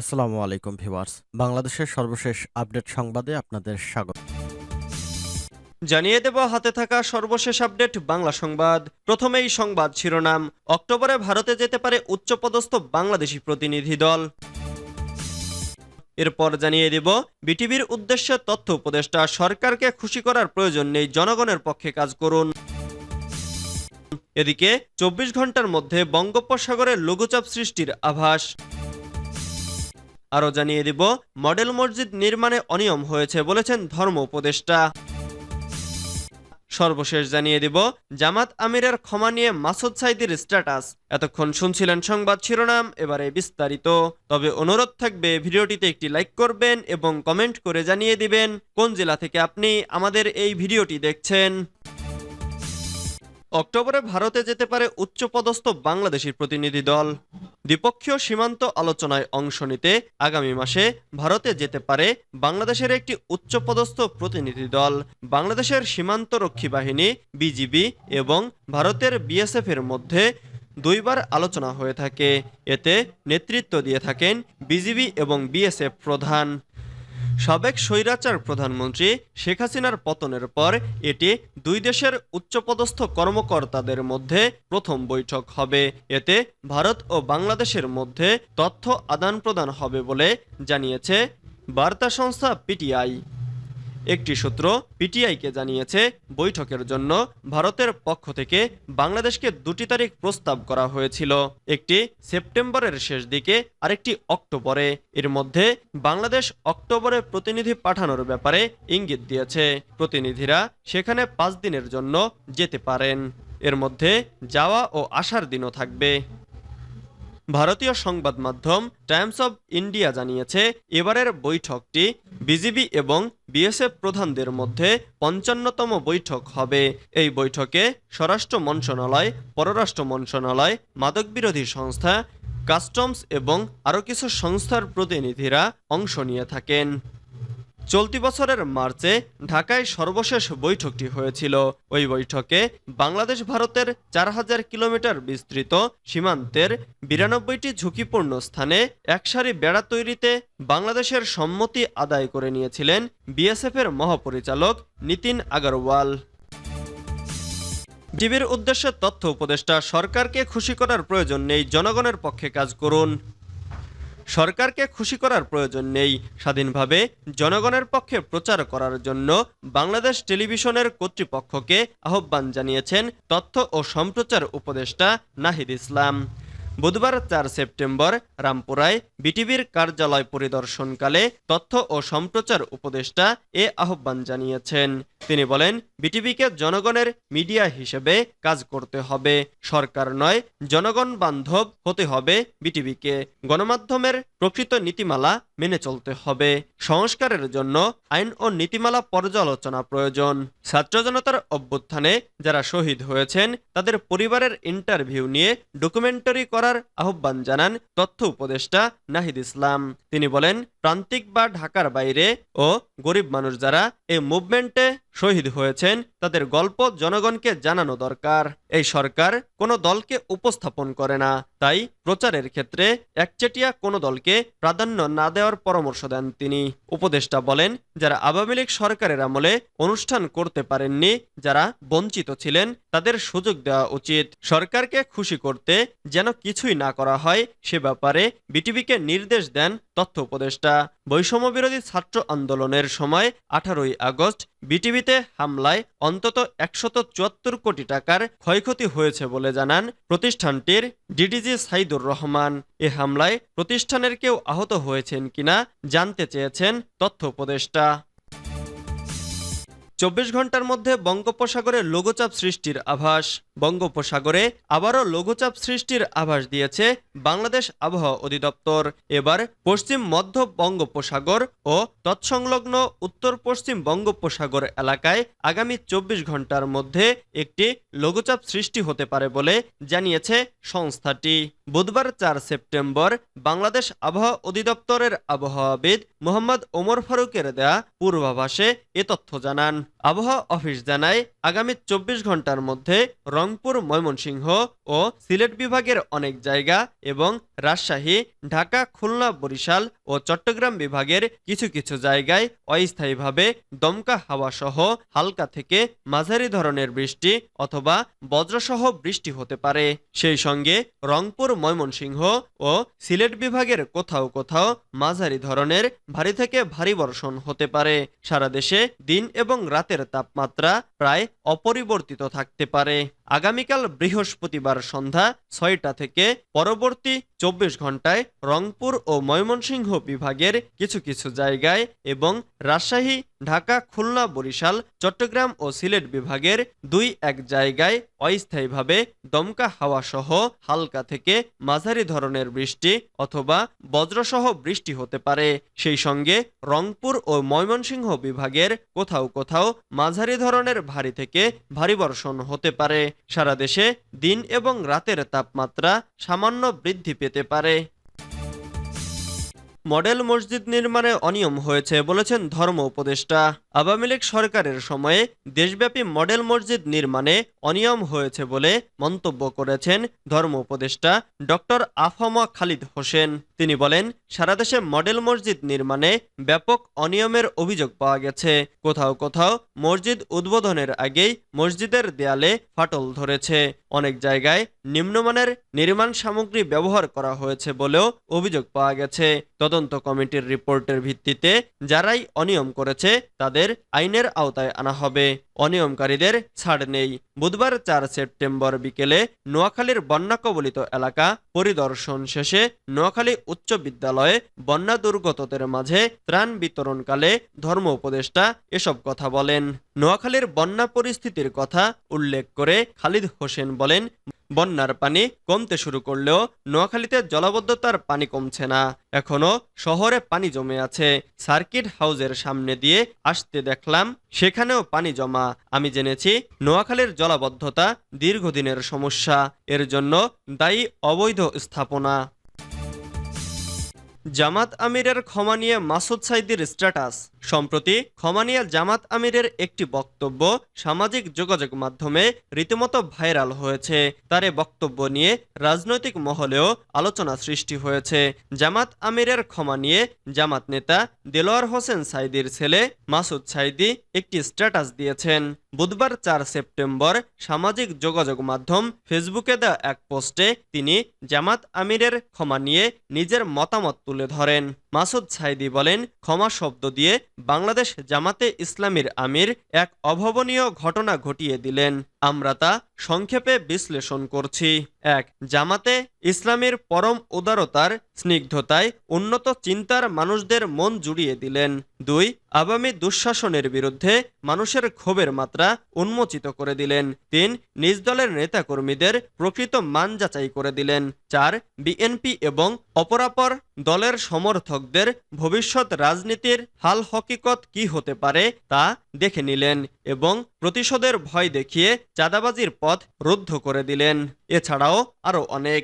আসসালামু আলাইকুম ভিউয়ার্স। বাংলাদেশের সর্বশেষ আপডেট সংবাদে আপনাদের স্বাগত। জানিয়ে দেব, হাতে থাকা সর্বশেষ আপডেট বাংলা সংবাদ। প্রথমেই সংবাদ শিরোনাম। অক্টোবরে ভারতে যেতে পারে উচ্চপদস্থ বাংলাদেশি প্রতিনিধি দল। এরপর জানিয়ে দেব, বিটিভির উদ্দেশ্যে তথ্য উপদেষ্টা সরকারকে খুশি করার প্রয়োজন নেই, জনগণের পক্ষে কাজ করুন। এদিকে, চব্বিশ ঘণ্টার মধ্যে বঙ্গোপসাগরে লঘুচাপ সৃষ্টির আভাস। আরও জানিয়ে দিব, মডেল মসজিদ নির্মাণে অনিয়ম হয়েছে বলেছেন ধর্ম উপদেষ্টা। সর্বশেষ জানিয়ে দিব, জামাত আমিরের ক্ষমা নিয়ে মাসুদ সাইদির স্ট্যাটাস। এতক্ষণ শুনছিলেন সংবাদ শিরোনাম, এবারে বিস্তারিত। তবে অনুরোধ থাকবে, ভিডিওটিতে একটি লাইক করবেন এবং কমেন্ট করে জানিয়ে দিবেন, কোন জেলা থেকে আপনি আমাদের এই ভিডিওটি দেখছেন। অক্টোবরে ভারতে যেতে পারে উচ্চপদস্থ বাংলাদেশি প্রতিনিধি দল। দ্বিপক্ষীয় সীমান্ত আলোচনায় অংশ নিতে আগামী মাসে ভারতে যেতে পারে বাংলাদেশের একটি উচ্চপদস্থ প্রতিনিধি দল। বাংলাদেশের সীমান্তরক্ষী বাহিনী, বিজিবি এবং ভারতের বিএসএফ এর মধ্যে দুইবার আলোচনা হয়ে থাকে। এতে নেতৃত্ব দিয়ে থাকেন বিজিবি এবং বিএসএফ প্রধান। সাবেক স্বৈরাচার প্রধানমন্ত্রী শেখ হাসিনার পতনের পর এটি দুই দেশের উচ্চপদস্থ কর্মকর্তাদের মধ্যে প্রথম বৈঠক হবে। এতে ভারত ও বাংলাদেশের মধ্যে তথ্য আদান প্রদান হবে বলে জানিয়েছে বার্তা সংস্থা পিটিআই। একটি সূত্র পিটিআইকে জানিয়েছে, বৈঠকের জন্য ভারতের পক্ষ থেকে বাংলাদেশকে দুটি তারিখ প্রস্তাব করা হয়েছিল। একটি সেপ্টেম্বরের শেষ দিকে, আরেকটি অক্টোবরে। এর মধ্যে বাংলাদেশ অক্টোবরে প্রতিনিধি পাঠানোর ব্যাপারে ইঙ্গিত দিয়েছে। প্রতিনিধিরা সেখানে পাঁচ দিনের জন্য যেতে পারেন। এর মধ্যে যাওয়া ও আসার দিনও থাকবে। ভারতীয় সংবাদ মাধ্যম টাইমস অব ইন্ডিয়া জানিয়েছে, এবারের বৈঠকটি বিজিবি এবং বিএসএফ প্রধানদের মধ্যে পঞ্চান্নতম বৈঠক হবে। এই বৈঠকে স্বরাষ্ট্র মন্ত্রণালয়, পররাষ্ট্র মন্ত্রণালয়, মাদকবিরোধী সংস্থা, কাস্টমস এবং আরও কিছু সংস্থার প্রতিনিধিরা অংশ নিয়ে থাকেন। চলতি বছরের মার্চে ঢাকায় সর্বশেষ বৈঠকটি হয়েছিল। ওই বৈঠকে বাংলাদেশ ভারতের চার হাজার কিলোমিটার বিস্তৃত সীমান্তের বিরানব্বইটি ঝুঁকিপূর্ণ স্থানে একসারি বেড়া তৈরিতে বাংলাদেশের সম্মতি আদায় করে নিয়েছিলেন বিএসএফের মহাপরিচালক নীতিন আগরওয়াল। ডিবির উদ্দেশ্যে তথ্য উপদেষ্টা সরকারকে খুশি করার প্রয়োজন নেই, জনগণের পক্ষে কাজ করুন। সরকারকে খুশি করার প্রয়োজন নেই। স্বাধীনভাবে জনগণের পক্ষে প্রচার করার জন্য বাংলাদেশ টেলিভিশনের কর্তৃপক্ষকে আহ্বান জানিয়েছেন তথ্য ও সম্প্রচার উপদেষ্টা নাহিদ ইসলাম। বুধবার চার সেপ্টেম্বর রামপুরায় বিটিভির কার্যালয় পরিদর্শনকালে তথ্য ও সম্প্রচার উপদেষ্টা এ আহ্বান জানিয়েছেন। তিনি বলেন, বিটিভিকে জনগণের মিডিয়া হিসেবে কাজ করতে হবে। সরকার নয়, জনগণ বান্ধব হতে হবে বিটিভিকে। গণমাধ্যমের প্রকৃত নীতিমালা মেনে চলতে হবে। সংস্কারের জন্য আইন ও নীতিমালা পর্যালোচনা প্রয়োজন। ছাত্র জনতার অভ্যুত্থানে যারা শহীদ হয়েছেন, তাদের পরিবারের ইন্টারভিউ নিয়ে ডকুমেন্টারি করার আহ্বান জানান তথ্য উপদেষ্টা নাহিদ ইসলাম। তিনি বলেন, প্রান্তিক বা ঢাকার বাইরে ও গরিব মানুষ যারা এই মুভমেন্টে শহীদ হয়েছেন, তাদের গল্প জনগণকে জানানো দরকার। এই সরকার কোনো দলকে উপস্থাপন করে না। তাই প্রচারের ক্ষেত্রে একচেটিয়া কোনো দলকে প্রাধান্য না দেওয়ার পরামর্শ দেন তিনি। উপদেষ্টা বলেন, যারা আওয়ামী লীগ সরকারের আমলে অনুষ্ঠান করতে পারেননি, যারা বঞ্চিত ছিলেন, তাদের সুযোগ দেওয়া উচিত। সরকারকে খুশি করতে যেন কিছুই না করা হয়, সে ব্যাপারে বিটিভিকে নির্দেশ দেন তথ্য উপদেষ্টা বৈষম্য বিরোধী ছাত্র আন্দোলনের সময় আঠারোই আগস্ট বিটিভিতে হামলায় অন্তত একশত চুয়াত্তর কোটি টাকার ক্ষয়ক্ষতি হয়েছে বলে জানান প্রতিষ্ঠানটির ডিডিজি সাইদুর রহমান। এ হামলায় প্রতিষ্ঠানের কেউ আহত হয়েছেন কিনা জানতে চেয়েছেন তথ্য উপদেষ্টা। চব্বিশ ঘণ্টার মধ্যে বঙ্গোপসাগরে লঘুচাপ সৃষ্টির আভাস। বঙ্গোপসাগরে আবারও লঘুচাপ সৃষ্টির আভাস দিয়েছে বাংলাদেশ আবহাওয়া অধিদপ্তর। এবার পশ্চিম মধ্য বঙ্গোপসাগর ও তৎসংলগ্ন উত্তর পশ্চিম বঙ্গোপসাগর এলাকায় আগামী চব্বিশ ঘণ্টার মধ্যে একটি লঘুচাপ সৃষ্টি হতে পারে বলে জানিয়েছে সংস্থাটি। বুধবার চার সেপ্টেম্বর বাংলাদেশ আবহাওয়া অধিদপ্তরের আবহাওয়াবিদ মোহাম্মদ ওমর ফারুকের দেয়া পূর্বাভাসে এ তথ্য জানান। আবহাওয়া অফিস জানায়, আগামী চব্বিশ ঘণ্টার মধ্যে রংপুর, ময়মনসিংহ ও সিলেট বিভাগের অনেক জায়গা এবং রাজশাহী, ঢাকা, খুলনা, বরিশাল ও চট্টগ্রাম বিভাগের কিছু কিছু জায়গায় অস্থায়ীভাবে দমকা হাওয়া সহ হালকা থেকে মাঝারি ধরনের বৃষ্টি অথবা বজ্রসহ বৃষ্টি হতে পারে। সেই সঙ্গে রংপুর, ময়মনসিংহ ও সিলেট বিভাগের কোথাও কোথাও মাঝারি ধরনের ভারী থেকে ভারী বর্ষণ হতে পারে। সারা দেশে দিন এবং রাতের তাপমাত্রা প্রায় অপরিবর্তিত থাকতে পারে। আগামীকাল বৃহস্পতিবার সন্ধ্যা ছয়টা থেকে পরবর্তী চব্বিশ ঘন্টায় রংপুর ও ময়মনসিংহ বিভাগের কিছু কিছু জায়গায় এবং রাজশাহী ঢাকা, খুলনা, বরিশাল, চট্টগ্রাম ও সিলেট বিভাগের দুই এক জায়গায় অস্থায়ীভাবে দমকা হাওয়া সহ হালকা থেকে মাঝারি ধরনের বৃষ্টি অথবা বজ্রসহ বৃষ্টি হতে পারে। সেই সঙ্গে রংপুর ও ময়মনসিংহ বিভাগের কোথাও কোথাও মাঝারি ধরনের ভারী থেকে ভারী বর্ষণ হতে পারে। সারা দেশে দিন এবং রাতের তাপমাত্রা সামান্য বৃদ্ধি পেতে পারে। মডেল মসজিদ নির্মাণে অনিয়ম হয়েছে বলেছেন ধর্ম উপদেষ্টা। আওয়ামী লীগ সরকারের সময়ে দেশব্যাপী মডেল মসজিদ নির্মাণে অনিয়ম হয়েছে বলে মন্তব্য করেছেন ধর্ম উপদেষ্টা ডক্টর আফমা খালিদ হোসেন। তিনি বলেন, সারা দেশে মডেল মসজিদ নির্মাণে ব্যাপক অনিয়মের অভিযোগ পাওয়া গেছে। কোথাও কোথাও মসজিদ উদ্বোধনের আগেই মসজিদের দেয়ালে ফাটল ধরেছে। অনেক জায়গায় নিম্নমানের নির্মাণ সামগ্রী ব্যবহার করা হয়েছে বলেও অভিযোগ পাওয়া গেছে। তদন্ত কমিটির রিপোর্টের ভিত্তিতে যারাই অনিয়ম করেছে, তাদের আইনের আওতায় আনা হবে। অনিয়মকারীদের ছাড় নেই। বুধবার চার সেপ্টেম্বর বিকেলে নোয়াখালীর বন্যা কবলিত এলাকা পরিদর্শন শেষে নোয়াখালী উচ্চ বিদ্যালয়ে বন্যা দুর্গতদের মাঝে ত্রাণ বিতরণকালে ধর্ম উপদেষ্টা এসব কথা বলেন। নোয়াখালীর বন্যা পরিস্থিতির কথা উল্লেখ করে খালিদ হোসেন বলেন বন্যার পানি কমতে শুরু করলেও নোয়াখালীতে জলাবদ্ধতার পানি কমছে না। এখনও শহরে পানি জমে আছে। সার্কিট হাউজের সামনে দিয়ে আসতে দেখলাম, সেখানেও পানি জমা। আমি জেনেছি, নোয়াখালীর জলাবদ্ধতা দীর্ঘদিনের সমস্যা। এর জন্য দায়ী অবৈধ স্থাপনা। জামাত আমিরের ক্ষমা নিয়ে মাসুদ সাইদির স্ট্যাটাস। সম্প্রতি ক্ষমা নিয়ে জামাত আমিরের একটি বক্তব্য সামাজিক যোগাযোগ মাধ্যমে রীতিমতো ভাইরাল হয়েছে। তার বক্তব্য নিয়ে রাজনৈতিক মহলেও আলোচনা সৃষ্টি হয়েছে। জামাত আমিরের ক্ষমা নিয়ে জামাত নেতা দেলোয়ার হোসেন সাইদির ছেলে মাসুদ সাইদি একটি স্ট্যাটাস দিয়েছেন। বুধবার চার সেপ্টেম্বর সামাজিক যোগাযোগ মাধ্যম ফেসবুকে দেওয়া এক পোস্টে তিনি জামাত আমিরের ক্ষমা নিয়ে নিজের মতামত তুলে ধরেন। মাসুদ সাইদি বলেন, ক্ষমা শব্দ দিয়ে বাংলাদেশ জামাতে ইসলামীর আমির এক অভাবনীয় ঘটনা ঘটিয়ে দিলেন। আমরা তা সংক্ষেপে বিশ্লেষণ করছি। এক, জামাতে ইসলামীর পরম উদারতার স্নিগ্ধতায় উন্নত চিন্তার মানুষদের মন জুড়িয়ে দিলেন। দুই আগামী দুঃশাসনের বিরুদ্ধে মানুষের ক্ষোভের মাত্রা উন্মোচিত করে দিলেন। তিন, নিজ দলের নেতাকর্মীদের প্রকৃত মান যাচাই করে দিলেন। চার, বিএনপি এবং অপরাপর দলের সমর্থকদের ভবিষ্যৎ রাজনীতির হাল হকিকত কি হতে পারে তা দেখে নিলেন এবং প্রতিশোধের ভয় দেখিয়ে চাঁদাবাজির পথ রুদ্ধ করে দিলেন। এছাড়াও আরও অনেক